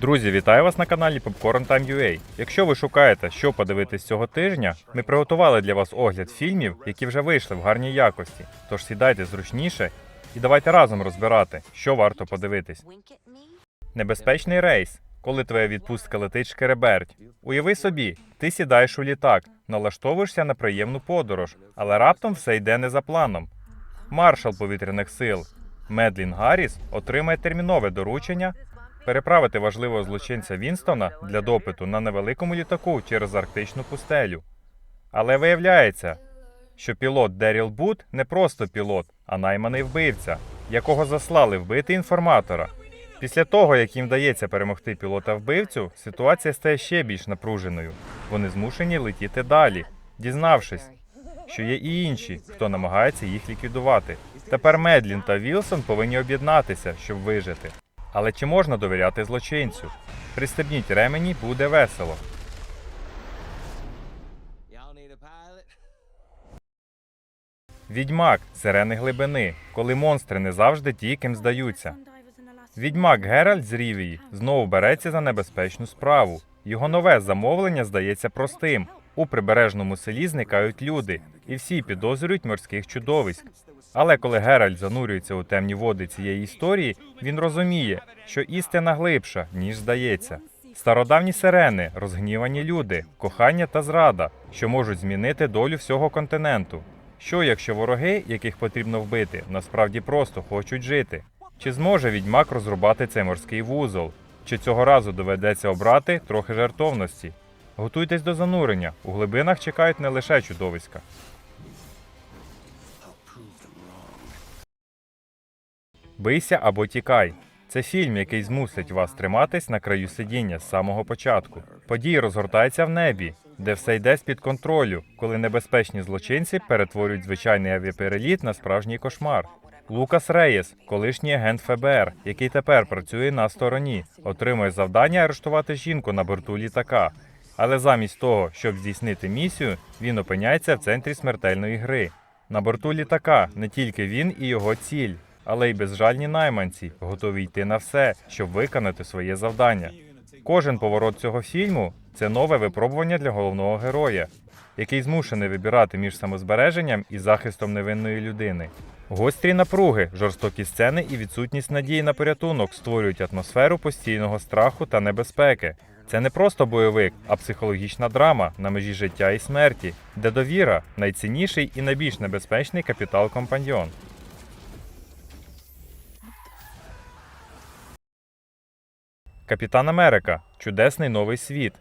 Друзі, вітаю вас на каналі Popcorn Time UA. Якщо ви шукаєте, що подивитись цього тижня, ми приготували для вас огляд фільмів, які вже вийшли в гарній якості. Тож сідайте зручніше і давайте разом розбирати, що варто подивитись. Небезпечний рейс. Коли твоя відпустка летить шкереберть. Уяви собі, ти сідаєш у літак, налаштовуєшся на приємну подорож, але раптом все йде не за планом. Маршал повітряних сил Медлін Гарріс отримає термінове доручення переправити важливого злочинця Вінстона для допиту на невеликому літаку через арктичну пустелю. Але виявляється, що пілот Деріл Бут не просто пілот, а найманий вбивця, якого заслали вбити інформатора. Після того, як їм вдається перемогти пілота вбивцю, ситуація стає ще більш напруженою. Вони змушені летіти далі, дізнавшись, що є і інші, хто намагається їх ліквідувати. Тепер Медлін та Вілсон повинні об'єднатися, щоб вижити. Але чи можна довіряти злочинцю? Пристебніть ремені, буде весело. Відьмак сирени глибини, коли монстри не завжди ті, ким здаються. Відьмак Геральт з Рівії знову береться за небезпечну справу. Його нове замовлення здається простим. У прибережному селі зникають люди, і всі підозрюють морських чудовиськ. Але коли Геральт занурюється у темні води цієї історії, він розуміє, що істина глибша, ніж здається. Стародавні сирени, розгнівані люди, кохання та зрада, що можуть змінити долю всього континенту. Що якщо вороги, яких потрібно вбити, насправді просто хочуть жити? Чи зможе відьмак розрубати цей морський вузол? Чи цього разу доведеться обрати трохи жартовності? Готуйтесь до занурення. У глибинах чекають не лише чудовиська. Бийся або тікай. Це фільм, який змусить вас триматись на краю сидіння з самого початку. Події розгортаються в небі, де все йде з-під контролю, коли небезпечні злочинці перетворюють звичайний авіапереліт на справжній кошмар. Лукас Реєс, колишній агент ФБР, який тепер працює на стороні, отримує завдання арештувати жінку на борту літака. Але замість того, щоб здійснити місію, він опиняється в центрі смертельної гри. На борту літака не тільки він і його ціль, але й безжальні найманці, готові йти на все, щоб виконати своє завдання. Кожен поворот цього фільму це нове випробування для головного героя, який змушений вибирати між самозбереженням і захистом невинної людини. Гострі напруги, жорстокі сцени і відсутність надії на порятунок створюють атмосферу постійного страху та небезпеки. Це не просто бойовик, а психологічна драма на межі життя і смерті, де довіра найцінніший і найбільш небезпечний капітал компаньйон. Капітан Америка Чудесний новий світ.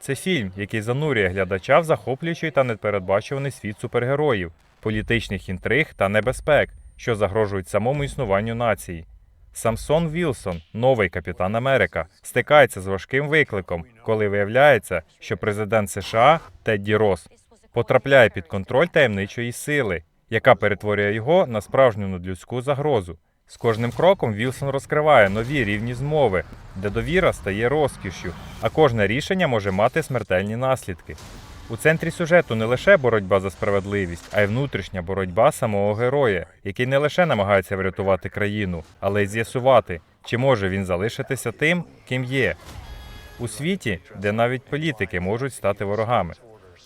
Це фільм, який занурює глядача в захоплюючий та непередбачуваний світ супергероїв, політичних інтриг та небезпек, що загрожують самому існуванню нації. Самсон Вілсон, новий капітан Америка, стикається з важким викликом, коли виявляється, що президент США Тедді Рос потрапляє під контроль таємничої сили, яка перетворює його на справжню надлюдську загрозу. З кожним кроком Вілсон розкриває нові рівні змови, де довіра стає розкішшю, а кожне рішення може мати смертельні наслідки. У центрі сюжету не лише боротьба за справедливість, а й внутрішня боротьба самого героя, який не лише намагається врятувати країну, але й з'ясувати, чи може він залишитися тим, ким є. У світі, де навіть політики можуть стати ворогами.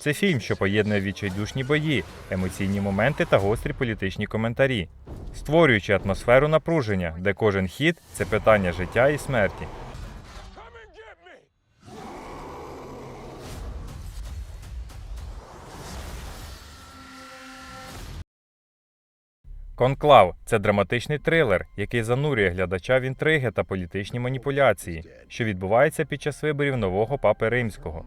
Це фільм, що поєднує відчайдушні бої, емоційні моменти та гострі політичні коментарі, створюючи атмосферу напруження, де кожен хід це питання життя і смерті. Конклав це драматичний трилер, який занурює глядача в інтриги та політичні маніпуляції, що відбуваються під час виборів нового папи римського.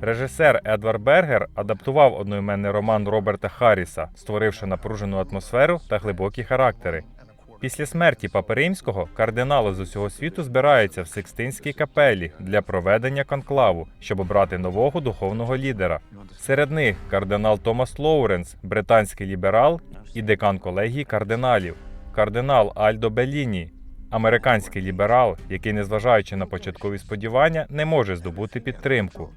Режисер Едвард Бергер адаптував одноіменний роман Роберта Харріса, створивши напружену атмосферу та глибокі характери. Після смерті папи римського кардинали з усього світу збираються в Сикстинській капелі для проведення конклаву, щоб обрати нового духовного лідера. Серед них кардинал Томас Лоуренс, британський ліберал і декан колегії кардиналів, кардинал Альдо Белліні, американський ліберал, який, незважаючи на початкові сподівання, не може здобути підтримку.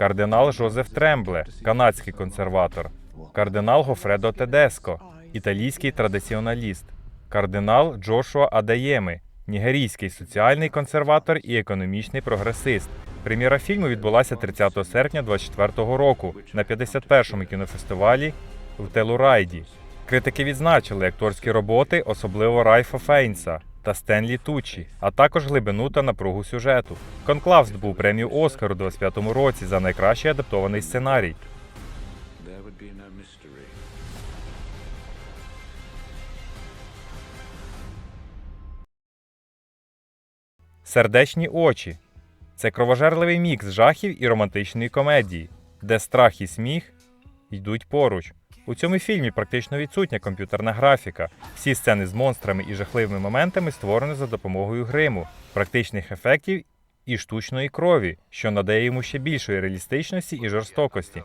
Кардинал Жозеф Трембле, канадський консерватор, кардинал Гофредо Тедеско, італійський традиціоналіст, кардинал Джошуа Адаєми, нігерійський соціальний консерватор і економічний прогресист. Прем'єра фільму відбулася 30 серпня 2024 року на 51-му кінофестивалі в Телурайді. Критики відзначили акторські роботи, особливо Райфа Фейнса та Стенлі Тучі, а також глибину та напругу сюжету. Конклав здобув премію Оскар у 25-му році за найкращий адаптований сценарій. Сердечні очі це кровожерливий мікс жахів і романтичної комедії, де страх і сміх йдуть поруч. У цьому фільмі практично відсутня комп'ютерна графіка. Всі сцени з монстрами і жахливими моментами створені за допомогою гриму, практичних ефектів і штучної крові, що надає йому ще більшої реалістичності і жорстокості.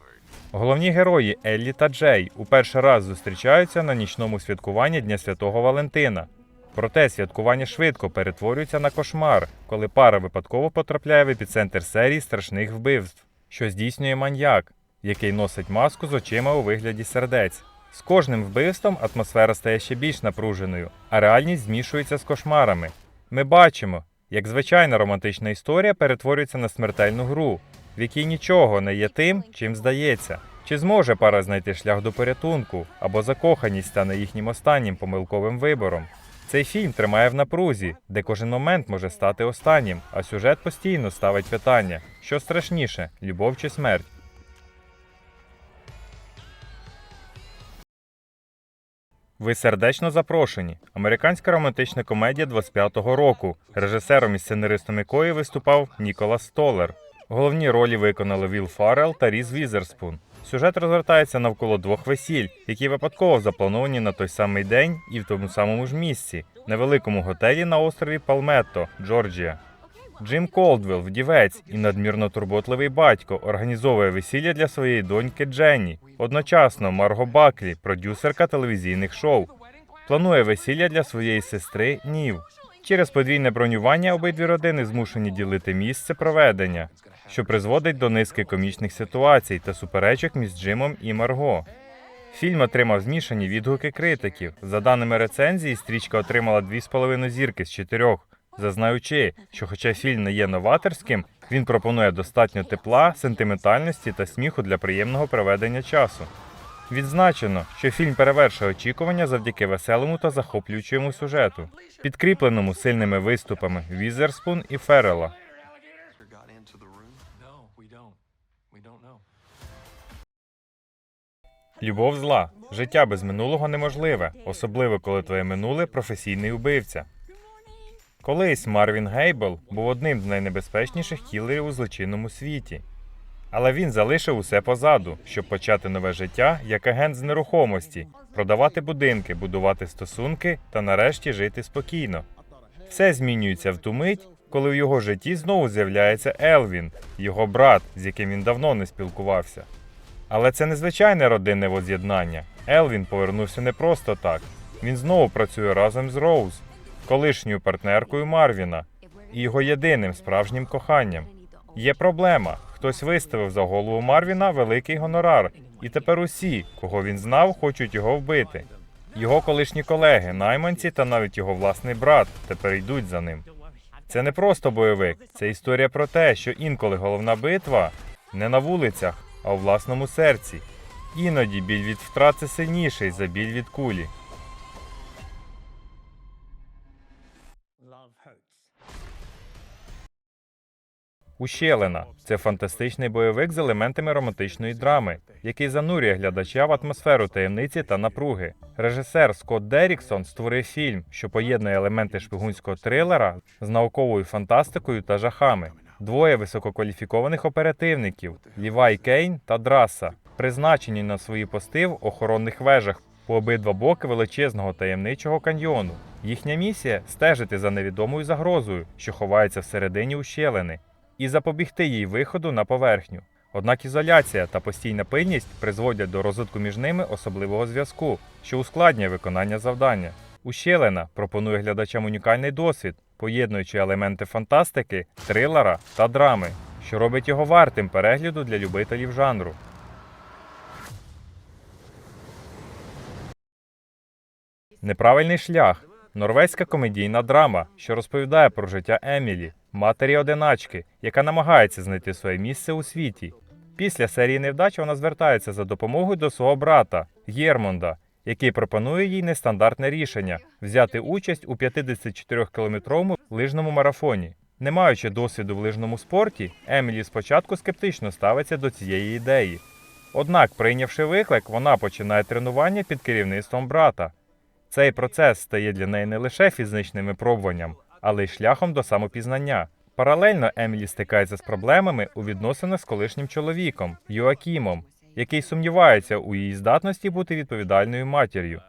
Головні герої Еллі та Джей у перший раз зустрічаються на нічному святкуванні Дня Святого Валентина. Проте святкування швидко перетворюється на кошмар, коли пара випадково потрапляє в епіцентр серії страшних вбивств, що здійснює маньяк, який носить маску з очима у вигляді сердець. З кожним вбивством атмосфера стає ще більш напруженою, а реальність змішується з кошмарами. Ми бачимо, як звичайна романтична історія перетворюється на смертельну гру, в якій нічого не є тим, чим здається. Чи зможе пара знайти шлях до порятунку, або закоханість стане їхнім останнім помилковим вибором? Цей фільм тримає в напрузі, де кожен момент може стати останнім, а сюжет постійно ставить питання: що страшніше любов чи смерть? Ви сердечно запрошені. Американська романтична комедія 25-го року, режисером і сценаристом якої виступав Ніколас Столер. Головні ролі виконали Вілл Фаррелл та Різ Візерспун. Сюжет розвертається навколо двох весіль, які випадково заплановані на той самий день і в тому самому ж місці, невеликому готелі на острові Палметто, Джорджія. Джим Колдвелл, вдівець і надмірно турботливий батько, організовує весілля для своєї доньки Дженні. Одночасно Марго Баклі, продюсерка телевізійних шоу, планує весілля для своєї сестри Нів. Через подвійне бронювання обидві родини змушені ділити місце проведення, що призводить до низки комічних ситуацій та суперечок між Джимом і Марго. Фільм отримав змішані відгуки критиків. За даними рецензії, стрічка отримала 2,5 зірки з 4, зазнаючи, що хоча фільм не є новаторським, він пропонує достатньо тепла, сентиментальності та сміху для приємного проведення часу. Відзначено, що фільм перевершує очікування завдяки веселому та захоплюючому сюжету, підкріпленому сильними виступами Візерспун і Феррела. Любов зла. Життя без минулого неможливе, особливо коли твоє минуле професійний убивця. Колись Марвін Гейбл був одним з найнебезпечніших кілерів у злочинному світі. Але він залишив усе позаду, щоб почати нове життя як агент з нерухомості, продавати будинки, будувати стосунки та нарешті жити спокійно. Все змінюється в ту мить, коли в його житті знову з'являється Елвін, його брат, з яким він давно не спілкувався. Але це незвичайне родинне воз'єднання. Елвін повернувся не просто так. Він знову працює разом з Роуз, колишньою партнеркою Марвіна, і його єдиним справжнім коханням. Є проблема. Хтось виставив за голову Марвіна великий гонорар, і тепер усі, кого він знав, хочуть його вбити. Його колишні колеги, найманці та навіть його власний брат тепер йдуть за ним. Це не просто бойовик, це історія про те, що інколи головна битва не на вулицях, а у власному серці. Іноді біль від втрати сильніший за біль від кулі. Ущелина це фантастичний бойовик з елементами романтичної драми, який занурює глядача в атмосферу таємниці та напруги. Режисер Скотт Деріксон створив фільм, що поєднує елементи шпигунського трилера з науковою фантастикою та жахами. Двоє висококваліфікованих оперативників Лівай Кейн та Драса, призначені на свої пости в охоронних вежах по обидва боки величезного таємничого каньйону. Їхня місія стежити за невідомою загрозою, що ховається всередині ущелини, і запобігти їй виходу на поверхню. Однак ізоляція та постійна пильність призводять до розвитку між ними особливого зв'язку, що ускладнює виконання завдання. Ущелина пропонує глядачам унікальний досвід, поєднуючи елементи фантастики, трилера та драми, що робить його вартим перегляду для любителів жанру. Неправильний шлях Норвезька комедійна драма, що розповідає про життя Емілі, матері одиначки, яка намагається знайти своє місце у світі. Після серії невдач вона звертається за допомогою до свого брата Єрмонда, який пропонує їй нестандартне рішення взяти участь у 54-кілометровому лижному марафоні. Не маючи досвіду в лижному спорті, Емілі спочатку скептично ставиться до цієї ідеї. Однак, прийнявши виклик, вона починає тренування під керівництвом брата. Цей процес стає для неї не лише фізичним випробуванням, але й шляхом до самопізнання. Паралельно Емілі стикається з проблемами у відносинах з колишнім чоловіком Йоакімом, який сумнівається у її здатності бути відповідальною матір'ю.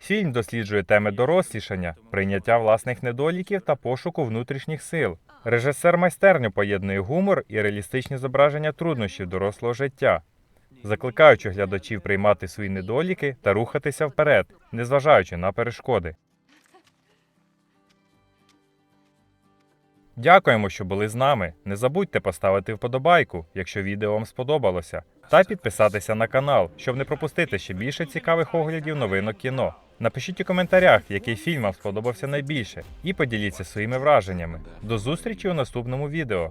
Фільм досліджує теми дорослішання, прийняття власних недоліків та пошуку внутрішніх сил. Режисер майстерньо поєднує гумор і реалістичні зображення труднощів дорослого життя, закликаючи глядачів приймати свої недоліки та рухатися вперед, незважаючи на перешкоди. Дякуємо, що були з нами. Не забудьте поставити вподобайку, якщо відео вам сподобалося, та підписатися на канал, щоб не пропустити ще більше цікавих оглядів новинок кіно. Напишіть у коментарях, який фільм вам сподобався найбільше, і поділіться своїми враженнями. До зустрічі у наступному відео.